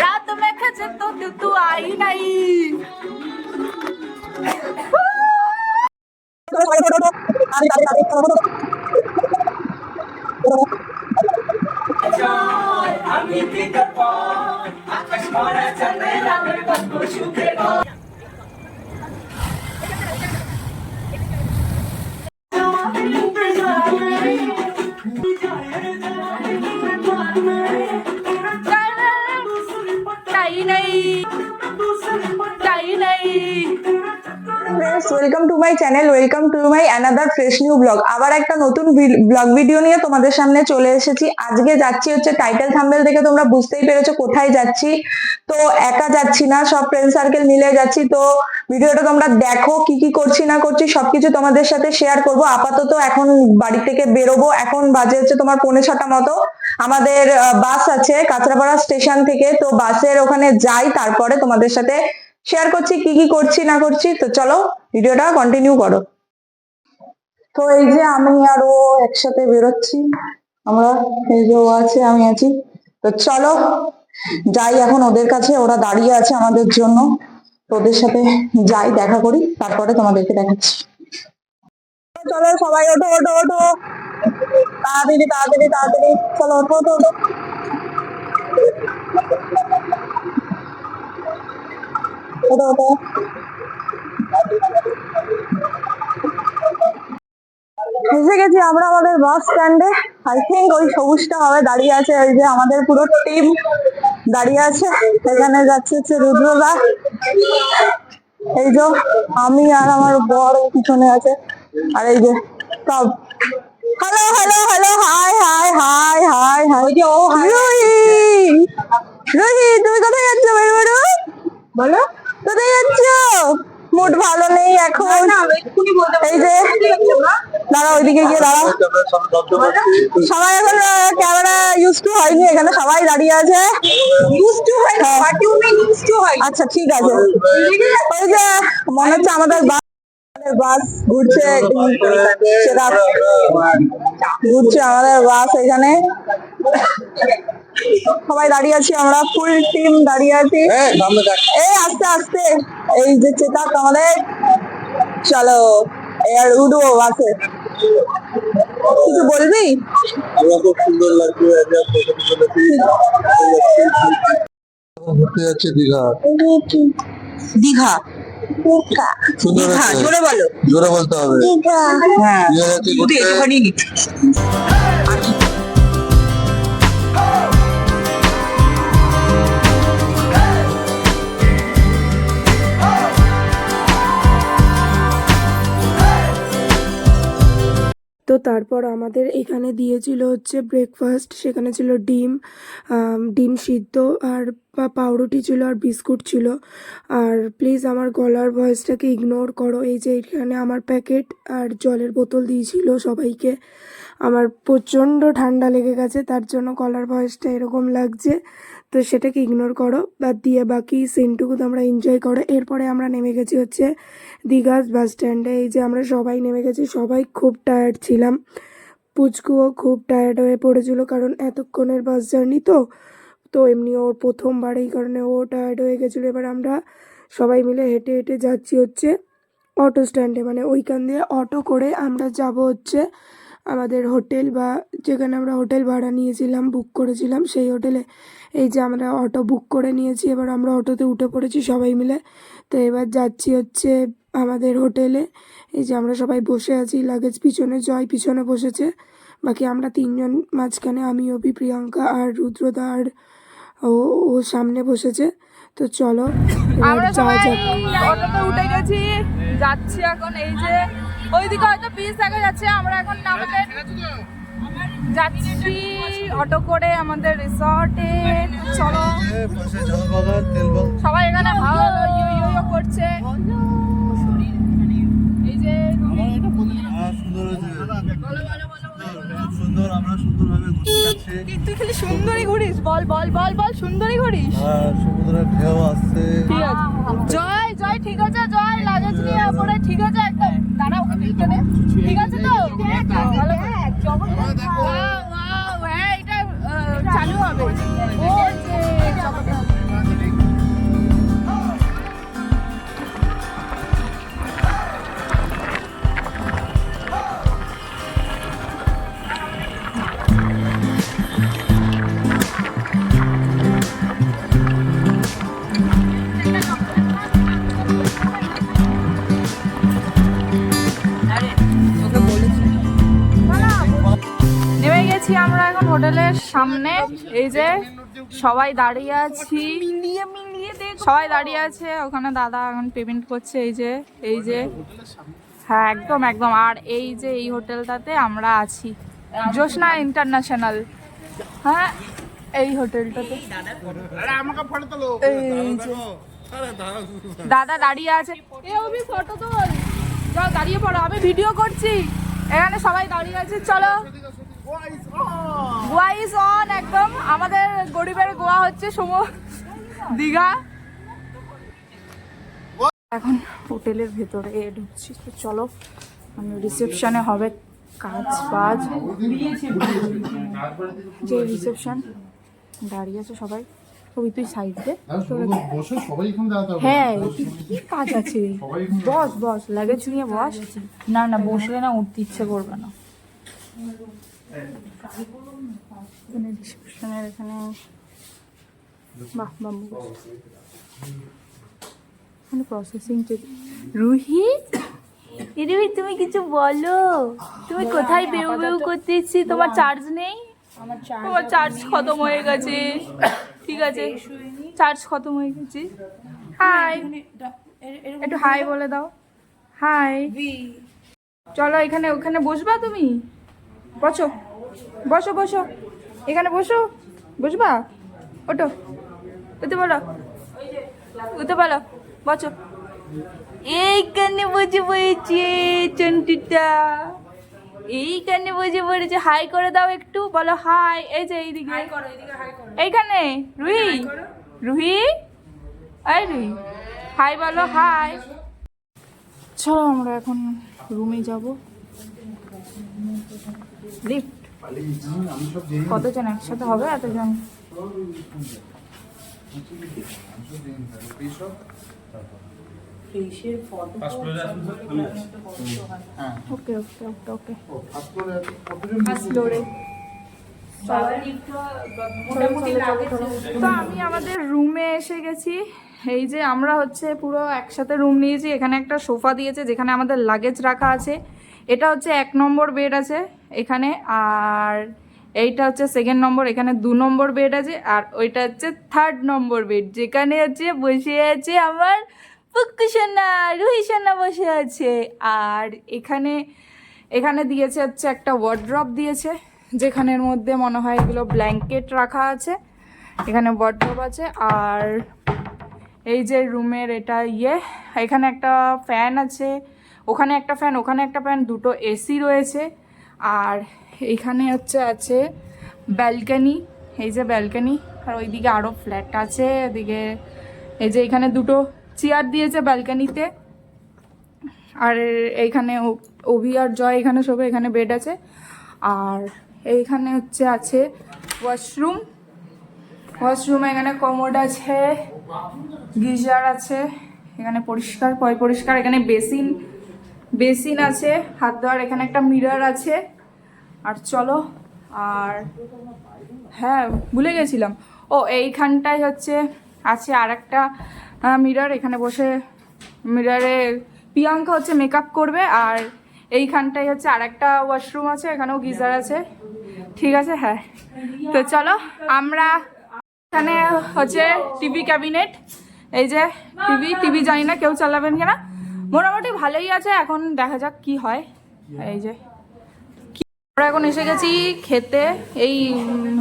रात में खचे तो तू तू आई नहीं काही नाही काही नाही friends welcome to my channel welcome to my another fresh new blog আবার একটা নতুন ব্লগ ভিডিও নিয়ে তোমাদের সামনে চলে এসেছি। আজকে যাচ্ছি হচ্ছে টাইটেল থাম্বেল দেখে তোমরা বুঝতেই পেরেছ কোথায় যাচ্ছি। তো একা যাচ্ছি না, সব ফ্রেন্ড সার্কেল মিলে যাচ্ছি। তো ভিডিওটা তোমরা দেখো কি কি করছি না করছি, সবকিছু তোমাদের সাথে শেয়ার করব। আপাতত এখন বাড়ি থেকে বেরোবো। এখন বাজে হচ্ছে তোমার পৌনে ছটা মতো। আমাদের বাস আছে কাঁচরাপাড়া স্টেশন থেকে। তো বাসের ওখানে যাই, তারপরে তোমাদের সাথে শেয়ার করছি, কি কি করছি, না করছি। তো চলো, ভিডিওটা কন্টিনিউ করো। তো এই যে আমি আর ও একসাথে বেরোচ্ছি। আমরা, এই যে ও আছে, আমি আছি। তো চলো, যাই এখন ওদের কাছে। ওরা দাঁড়িয়ে আছে আমাদের জন্য। তো ওদের সাথে যাই, দেখা করি। তারপরে তোমাদেরকে দেখাচ্ছি। চলো, সবাই ওঠো ওঠো ওঠো। তাড়াতাড়ি তাড়াতাড়ি তাড়াতাড়ি। চলো ওঠো ওঠো ওঠো ওঠো। ওঠো এসে গেছি আমরা আমাদের বাস স্ট্যান্ডে আই থিঙ্ক ওই সবুজটা হবে দাঁড়িয়ে আছে, ওই যে আমাদের পুরো টিম দাঁড়িয়ে আছে। এখানে যাচ্ছে হচ্ছে রুদ্রদা। এই যে আমি আর আমার ওই পিছনে আছে। আর এই যে সব। Hello hello hello hi hi hi hi hi Ruhi Ruhi তুমি কোথায় যাচ্ছ বেরু বলো। কোথায় যাচ্ছ? মুড ভালো নেই এখন। এই যে দাঁড়া ওইদিকে গিয়ে দাঁড়া সবাই এখন ক্যামেরা ইউজ টু হয়নি এখানে সবাই দাঁড়িয়ে আছে। ইউজ টু হয়। না ইউজ টু হয় আচ্ছা ঠিক আছে। ওই যে মনে হচ্ছে আমাদের আমাদের বাস ঘুরছে ঘুরছে আমাদের বাস এখানে। সবাই দাঁড়িয়ে আছি আমরা ফুল টিম দাঁড়িয়ে আছি। এই আস্তে আস্তে। এই যে চেতাক আমাদের। চলো উঠবো বাসে। কিছু বলবি? খুব সুন্দর একটা ঘুরতে যাচ্ছে দীঘা। দীঘা। সুন্দর হ্যাঁ জোরে বলো। জোরে বলতে হবে। হ্যাঁ। দীঘা তো তারপর আমাদের এখানে দিয়েছিল হচ্ছে ব্রেকফাস্ট সেখানে ছিল ডিম ডিম সিদ্ধ আর পা- পাউরুটি ছিল আর বিস্কুট ছিল। আর প্লিজ আমার গলার ভয়েসটাকে ইগনোর করো। এই যে এখানে আমার প্যাকেট আর জলের বোতল দিয়েছিল সবাইকে। আমার প্রচণ্ড ঠান্ডা লেগে গেছে, তার জন্য গলার ভয়েসটা এরকম লাগছে। তো সেটাকে ইগনোর করো বাদ দিয়ে বাকি সিনটুকু তোমরা এনজয় করো। এরপরে আমরা নেমে গেছি হচ্ছে দীঘাস বাস স্ট্যান্ডে এই যে আমরা সবাই নেমে গেছি, সবাই খুব টায়ার্ড ছিলাম। পুচকুও খুব টায়ার্ড হয়ে পড়েছিল কারণ এতক্ষণের বাস জার্নি তো। তো এমনি ওর প্রথমবার এই কারণে ও টায়ার্ড হয়ে গেছিল। এবার আমরা সবাই মিলে হেঁটে হেঁটে যাচ্ছি হচ্ছে অটো স্ট্যান্ডে মানে ওইখান দিয়ে অটো করে আমরা যাব হচ্ছে আমাদের হোটেল বা যেখানে আমরা হোটেল ভাড়া নিয়েছিলাম বুক করেছিলাম সেই হোটেলে এই যে আমরা অটো বুক করে নিয়েছি এবার আমরা অটোতে উঠে পড়েছি সবাই মিলে। তো এবার যাচ্ছি হচ্ছে আমাদের হোটেলে। এই যে আমরা সবাই বসে আছি লাগেজ পিছনে জয় পিছনে বসেছে। বাকি আমরা তিনজন মাঝখানে আমি অভি প্রিয়াঙ্কা আর রুদ্রদা আর ও ও সামনে বসেছে। তো চলো আমরা যাওয়া সবাই যাক। অটোতে উঠে গেছি যাচ্ছি এখন এই যে ওইদিকে হয়তো পিস দেখা যাচ্ছে আমরা এখন আমাদের যাচ্ছি অটো করে আমাদের রিসর্টে। চলো। সবাই এখানে ভালো ইউ করছে। এই যে হ্যাঁ, সুন্দর হয়েছে খুব সুন্দর আমরা সুন্দরভাবে ঘুরতে তুই খালি সুন্দরী ঘুরিস বল বল বল বল সুন্দরী ঘুরিস। সমুদ্রের ঢেউ আসছে। ঠিক আছে। জয় জয় ঠিক আছে জয় লাগেজ নিয়ে পরে ঠিক আছে একটা দাঁড়া ওকে পিছনে ঠিক আছে সামনে। এই যে সবাই দাঁড়িয়ে আছি। সবাই দাঁড়িয়ে আছে, ওখানে দাদা এখন পেমেন্ট করছে, এই যে এই যে। হ্যাঁ একদম একদম। আর এই যে এই হোটেলটাতে আমরা আছি। জোসনা ইন্টারন্যাশনাল হ্যাঁ এই হোটেলটাতে। দাদা দাঁড়িয়ে আছে। দাঁড়িয়ে পড়ো, আমি ভিডিও করছি। এখানে সবাই দাঁড়িয়ে আছে, চলো। গোয়া ইজ অন একদম। আমাদের গরিবের গোয়া হচ্ছে সম দীঘা। এখন হোটেলের ভেতরে ঢুকছি। তো চলো আমি রিসেপশনে হবে কাজ বাজ। যে রিসেপশন দাঁড়িয়ে আছে সবাই। ওই তুই সাইড দে বসে সবাই এখানে দাঁড়াতে হবে। হ্যাঁ কি কাজ আছে? বস বস লাগেজ নিয়ে বস। না না বসলে না উঠতে ইচ্ছে করবে না। রিসেপশনের এখানে বাহ বাম্বু এখানে প্রসেসিং রুহি রুহি তুমি কিছু বলো। তুমি কোথায় বেউ বেউ করতেছি? তোমার চার্জ নেই? তোমার চার্জ খতম হয়ে গেছে। ঠিক আছে। চার্জ খতম হয়ে গেছে। হাই একটু হাই বলে দাও। হাই চলো এখানে ওখানে বসবা তুমি? বসো। বসো বসো। এখানে বসো। বসবা? ওটো ওতে বলো ওতে বলো বসো। এইখানে বসে পড়েছে চন্টুটা। এইখানে বসে পড়েছে। হাই করে দাও একটু। বলো হাই এই যে এইদিকে। এইখানে। রুহি? রুহি? এই রুহি। হাই বলো হাই চলো আমরা এখন রুমে যাব। লিফট কতজন একসাথে হবে এতজন? ওকে ওকে ওকে ওকে ফার্স্ট ফ্লোরে তো। আমি আমাদের রুমে এসে গেছি। এই যে আমরা হচ্ছে পুরো একসাথে রুম নিয়েছি। এখানে একটা সোফা দিয়েছে যেখানে আমাদের লাগেজ রাখা আছে। এটা হচ্ছে এক নম্বর বেড আছে এখানে, আর এইটা হচ্ছে সেকেন্ড নম্বর, এখানে দু নম্বর বেড আছে, আর ওইটা হচ্ছে থার্ড নম্বর বেড যেখানে হচ্ছে বসে আছে আমার পুক্কু সোনা, রুহি বসে আছে। আর এখানে এখানে দিয়েছে হচ্ছে একটা ওয়ার্ড্রপ দিয়েছে, যেখানের মধ্যে মনে হয় এগুলো ব্ল্যাঙ্কেট রাখা আছে, এখানে ওয়ার্ড্রপ আছে, আর এই যে রুমের এটা ইয়ে এখানে একটা ফ্যান আছে ওখানে একটা ফ্যান ওখানে একটা ফ্যান দুটো এসি রয়েছে। আর এখানে হচ্ছে, আছে ব্যালকানি এই যে ব্যালকানি আর ওইদিকে আরও ফ্ল্যাট আছে, এদিকে এই যে এখানে দুটো চেয়ার দিয়েছে ব্যালকানিতে আর এইখানে অভি আর জয় এখানে সবে এখানে বেড আছে। আর এইখানে হচ্ছে, আছে ওয়াশরুম ওয়াশরুমে এখানে কমোড আছে, গিজার আছে, এখানে পরিষ্কার, পয় পরিষ্কার, এখানে বেসিন বেসিন আছে, হাত ধোয়ার এখানে একটা মিরর আছে। আর চলো, আর হ্যাঁ ভুলে গেছিলাম। ও, এইখানটায় হচ্ছে আছে আর একটা মিরর। এখানে বসে মিরারে প্রিয়াঙ্কা হচ্ছে মেকআপ করবে, আর এইখানটায় হচ্ছে আর একটা ওয়াশরুম আছে, এখানেও গিজার আছে। ঠিক আছে হ্যাঁ। তো চলো, আমরা এখানে হচ্ছে টিভি ক্যাবিনেট এই যে টিভি টিভি জানি না কেউ চালাবেন কিনা। মোটামুটি ভালোই আছে, এখন দেখা যাক কি হয়। এই যে আমরা এখন এসে গেছি খেতে, এই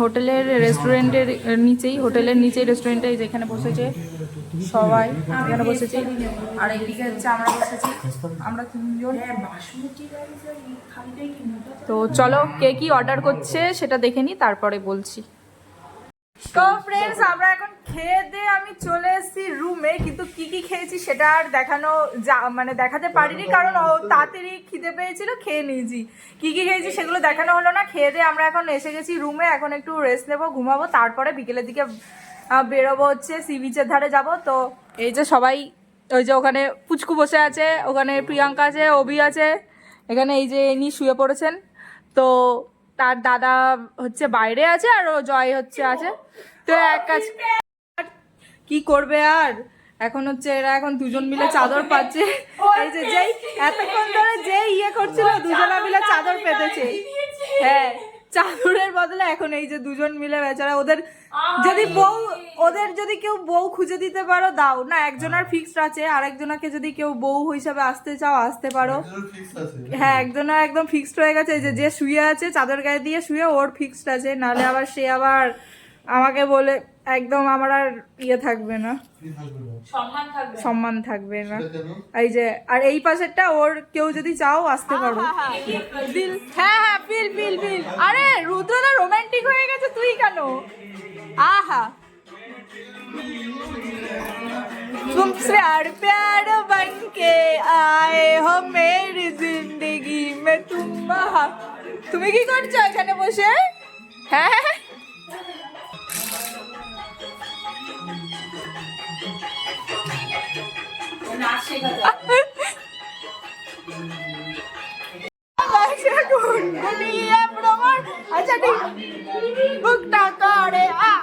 হোটেলের রেস্টুরেন্টের নিচেই, হোটেলের নিচেই রেস্টুরেন্টে যেখানে বসেছে সবাই, এখানে বসেছি। আর এইদিকে হচ্ছে আমরা বসেছি, আমরা তিনজন। তো চলো কে কি অর্ডার করছে সেটা দেখে নিই তারপরে বলছি। তো ফ্রেন্ডস আমরা এখন খেয়ে দিয়ে আমি চলে এসেছি রুমে, কিন্তু কি কি খেয়েছি সেটা আর দেখানো মানে দেখাতে পারিনি, কারণ তাড়াতাড়ি খিদে পেয়েছিল, খেয়ে নিয়েছি। কি কি খেয়েছি সেগুলো দেখানো হলো না, খেয়ে দিয়ে আমরা এখন এসে গেছি রুমে, এখন একটু রেস্ট নেব, ঘুমাবো, তারপরে বিকেলের দিকে বেরোবো হচ্ছে, সি বিচের ধারে যাব, তো এই যে সবাই, ওই যে ওখানে পুচকু বসে আছে, ওখানে প্রিয়াঙ্কা আছে, অভি আছে, এখানে এই যে ইনি শুয়ে পড়েছেন, তো তার দাদা হচ্ছে বাইরে আছে, আর ও জয় হচ্ছে আছে, তো এক কাজ কি করবে আর? এখন হচ্ছে এরা এখন দুজন মিলে চাদর পাচ্ছে। এই যে যেই এতক্ষণ ধরে যে ইয়ে করছিল দুজনা মিলে চাদর পেতেছে। হ্যাঁ চাদরের বদলে এখন এই যে দুজন মিলে বেচারা ওদের যদি বউ ওদের যদি কেউ বউ খুঁজে দিতে পারো দাও। না একজনের ফিক্সড আছে আরেকজনকে যদি কেউ বউ হিসাবে আসতে চাও আসতে পারো। হ্যাঁ একজনের একদম ফিক্সড হয়ে গেছে এই যে যে শুয়ে আছে চাদর গায়ে দিয়ে শুয়ে ওর ফিক্সড আছে নালে আবার সে আবার আমাকে বলে একদম আমার আর ইয়ে থাকবে না কি থাকবে না সম্মান থাকবে না এটা কেন এই যে আর এই পাশেরটা ওর কেউ যদি চাও আসতে পারো দিল হ্যাঁ হ্যাঁ ফিল ফিল ফিল আরে রুদ্র তো রোমান্টিক হয়ে গেছে তুই কেন আহা तुमसे प्यार प्यार बन के आए हो मेरी जिंदगी में तुम बहा- তুমি কি করছো এখানে বসে হ্যাঁ আচ্ছা, ঠিক। বুকটা করে আ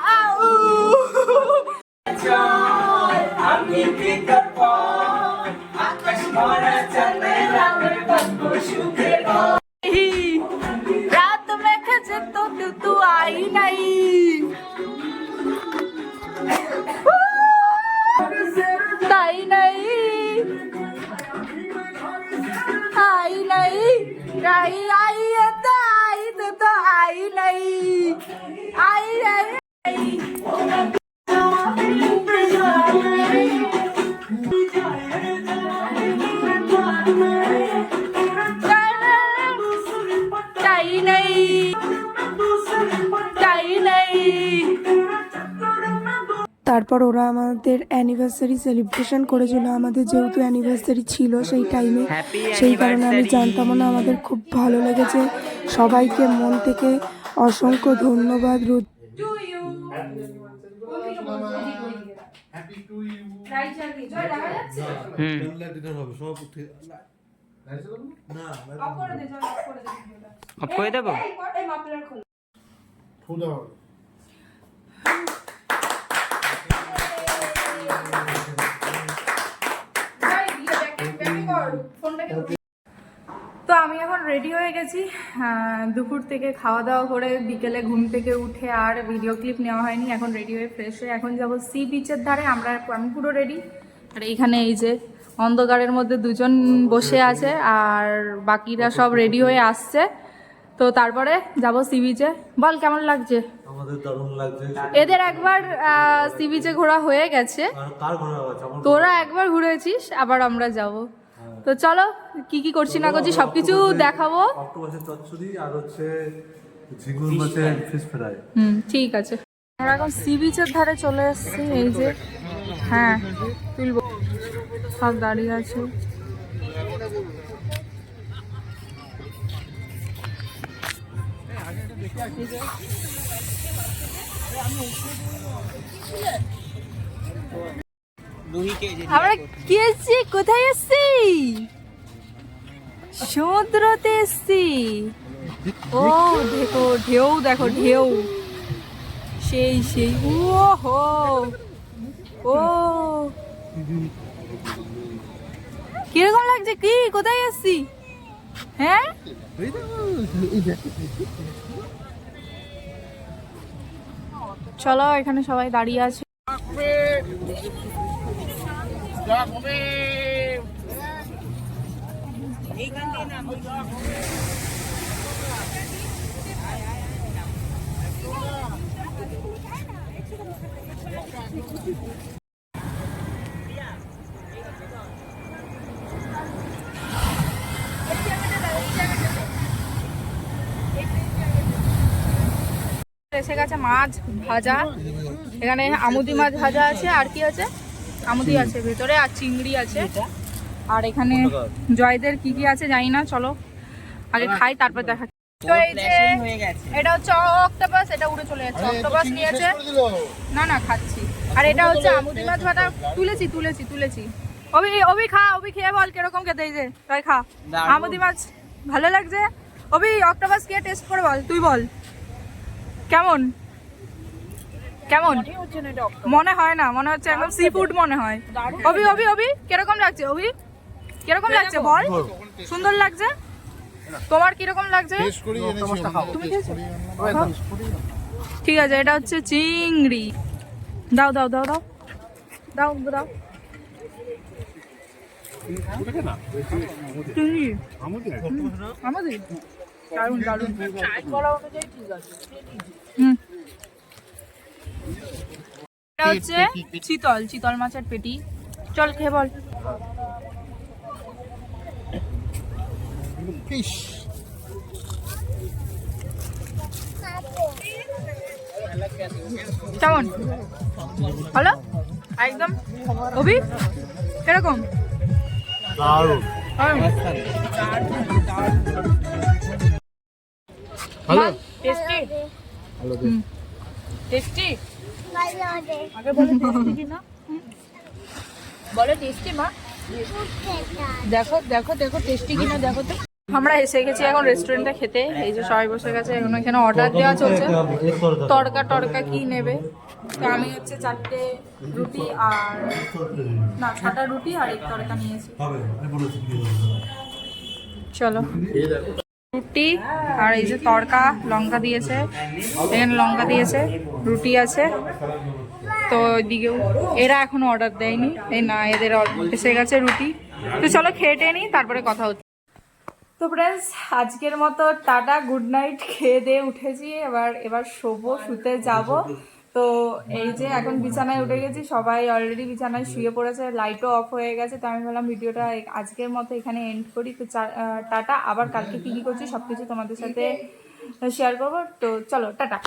काही आई येत आई तर आई नाही. आई नाही. তারপর ওরা আমাদের অ্যানিভার্সারি সেলিব্রেশন করেছিল আমাদের যেহেতু অ্যানিভার্সারি ছিল সেই টাইমে সেই কারণে আমি জানতাম না আমাদের খুব ভালো লেগেছে সবাইকে মন থেকে অসংখ্য ধন্যবাদ রুদ to you happy to you জয় দেখা যাচ্ছে ক্যান্ডেল ডিনার হবে সব উঠে না অফ করে দে জয় অফ করে দে ভিডিওটা। অফ করে দেবো এই কর, এই মাফলার খোল ফুল আওয়ার জয়, ইয়ে back- back এ কর, ফোনটাকে ধর। তো আমি এখন রেডি হয়ে গেছি। দুপুর থেকে খাওয়া দাওয়া করে বিকেলে ঘুম থেকে উঠে আর ভিডিও ক্লিপ নেওয়া হয়নি। এখন রেডি হয়ে ফ্রেশ হয়ে এখন যাব সি বিচের ধারে। আমরা আমি পুরো রেডি আর এইখানে এই যে অন্ধকারের মধ্যে দুজন বসে আছে আর বাকিরা সব রেডি হয়ে আসছে। তো তারপরে যাব সি বিচে বল কেমন লাগছে? আমাদের দারুণ লাগছে। এদের একবার সি বিচে ঘোরা হয়ে গেছে। আর কার ঘোরা আছে আমার তোরা একবার ঘুরেছিস আবার আমরা যাব। তো চলো কি কি করছি না করছি সবকিছু দেখাবো। চচ্চড়ি আর হচ্ছে ঝিঙ্গুর মাছের ফিশ ফ্রাই হুম ঠিক আছে। আমরা এখন সি বিচের ধারে চলে এসেছি এই যে হ্যাঁ তুলবো। সব দাঁড়িয়ে আছে। আমরা কি এসছি কোথায় এসছি? সমুদ্রতে এসছি। ও দেখো ঢেউ দেখো ঢেউ। সেই সেই ও হো ও। কীরকম লাগছে? কি? কোথায় এসছি? হ্যাঁ? চলো এখানে সবাই দাঁড়িয়ে আছে। এসে গেছে মাছ ভাজা। এখানে আমুদি মাছ ভাজা আছে আর কি আছে? আমুদি আছে ভেতরে আর চিংড়ি আছে। আর এখানে জয়দের কি কি আছে জানি না চলো। আগে খাই তারপর দেখা। তো এই যে এটা হচ্ছে অক্টোপাস এটা উড়ে চলে যাচ্ছে। অক্টোপাস নিয়েছে। না না খাচ্ছি। আর এটা হচ্ছে আমুদি মাছ ভাজা। তুলেছি তুলেছি তুলেছি। অভি অভি খা অভি খেয়ে বল কীরকম খেতে যে। তাই খা। আমুদি মাছ ভালো লাগছে। অভি অক্টোপাস খেয়ে টেস্ট করে বল তুই বল। কেমন? কেমন? মনে হয় না মনে হচ্ছে একদম সি ফুড মনে হয়। অভি অভি অভি কীরকম লাগছে অভি? কীরকম লাগছে বল? সুন্দর লাগছে? তোমার কীরকম লাগছে? টেস্ট করি এনেছি তুমি খেয়েছো? ঠিক আছে এটা হচ্ছে চিংড়ি। দাও দাও দাও দাও। দাও দাও চিংড়ি। আমাদের দারুণ দারুণ হুম। এটা হচ্ছে চিতল চিতল মাছের পেটি। চল খেয়ে বল। কেমন? ভালো? একদম? অভি? কীরকম? দারুণ। ভালো? টেস্টি টেস্টি আগে বলে টেস্টি কি না। বলে টেস্টি মা। দেখো দেখো দেখো টেস্টি কিনা দেখো তো। আমরা এসে গেছি এখন রেস্টুরেন্টে খেতে। এই যে সবাই বসে গেছে এখন এখানে অর্ডার দেওয়া চলছে। তড়কা টড়কা কি নেবে? তো আমি হচ্ছে চারটে রুটি আর না ছটা রুটি আর এক তড়কা নিয়েছি। চলো। রুটি আর এই যে তড়কা, লঙ্কা দিয়েছে। এখানে লঙ্কা দিয়েছে, রুটি আছে। তো ওইদিকেও এরা এখনও অর্ডার দেয়নি। এই না, এদের এসে গেছে রুটি। তো চলো খেয়ে নিই, তারপরে কথা হচ্ছে। তো ফ্রেন্ডস আজকের মতো টাটা গুড নাইট খেয়ে দিয়ে উঠেছি। এবার এবার শোবো, শুতে যাব। তো এই যে এখন বিছানায় উঠে গেছি, সবাই অলরেডি বিছানায় শুয়ে পড়েছে লাইটও অফ হয়ে গেছে, তো আমি বললাম ভিডিওটা আজকের মতো এখানে এন্ড করি। তো টাটা, আবার কালকে কী কী করছি সব কিছু তোমাদের সাথে শেয়ার করব। তো চলো, টাটা।